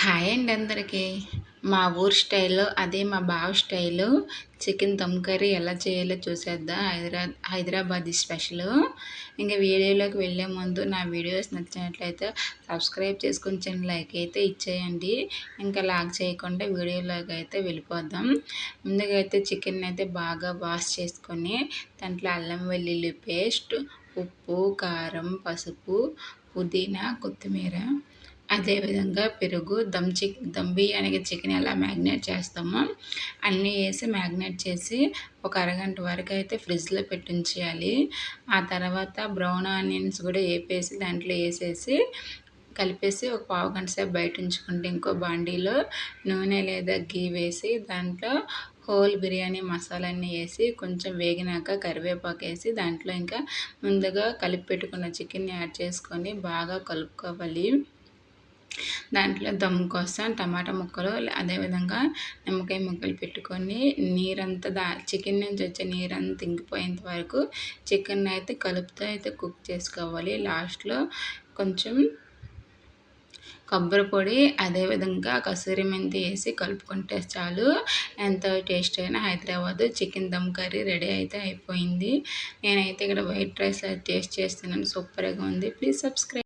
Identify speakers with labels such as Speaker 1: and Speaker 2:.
Speaker 1: Hi అండి అందరికీ. మా ఊరు స్టైల్లో అదే మా బావ స్టైలు. చికెన్ దమ్ కర్రీ ఎలా చేయాలో చూసేద్దాం. హైదరా హైదరాబాద్ స్పెషల్. ఇంకా వీడియోలోకి వెళ్ళే ముందు నా వీడియోస్ నచ్చినట్లయితే సబ్స్క్రైబ్ చేసుకుని చిన్న లైక్ అయితే ఇచ్చేయండి. ఇంకా లాగ్ చేయకుండా వీడియోలోకి అయితే వెళ్ళిపోదాం. ముందుగా అయితే చికెన్ అయితే బాగా వాష్ చేసుకొని దాంట్లో అల్లం వెల్లుల్లి పేస్ట్ ఉప్పు కారం పసుపు పుదీనా కొత్తిమీర అదేవిధంగా పెరుగు దమ్ చిక్ దమ్ బిర్యానీకి చికెన్ ఎలా మ్యాగ్నేట్ చేస్తామో అన్నీ వేసి మ్యాగ్నేట్ చేసి ఒక అరగంట వరకు అయితే ఫ్రిడ్జ్లో పెట్టించేయాలి. ఆ తర్వాత బ్రౌన్ ఆనియన్స్ కూడా వేపేసి దాంట్లో వేసేసి కలిపేసి ఒక పావు గంట సేపు బయట ఉంచుకుంటే ఇంకో బాండీలో నూనె లేదా గీ వేసి దాంట్లో హోల్ బిర్యానీ మసాలాన్ని వేసి కొంచెం వేగినాక కరివేపాకు వేసి దాంట్లో ఇంకా ముందుగా కలిపి పెట్టుకున్న చికెన్ని యాడ్ చేసుకొని బాగా కలుపుకోవాలి. దాంట్లో దమ్ కోసం టమాటా ముక్కలు అదేవిధంగా నిమ్మకాయ ముక్కలు పెట్టుకొని నీరంతా దా చికెన్ నుంచి వచ్చే నీరంతా ఇంకిపోయేంత వరకు చికెన్ అయితే కలుపుతో అయితే కుక్ చేసుకోవాలి. లాస్ట్లో కొంచెం కొబ్బరి పొడి అదేవిధంగా కసూరి మెంతి వేసి కలుపుకుంటే చాలు. ఎంతో టేస్ట్ అయినా Hyderabad chicken dum curry ready అయితే అయిపోయింది. నేనైతే ఇక్కడ వైట్ రైస్ టేస్ట్ చేస్తున్నాను. సూపర్గా ఉంది. Please subscribe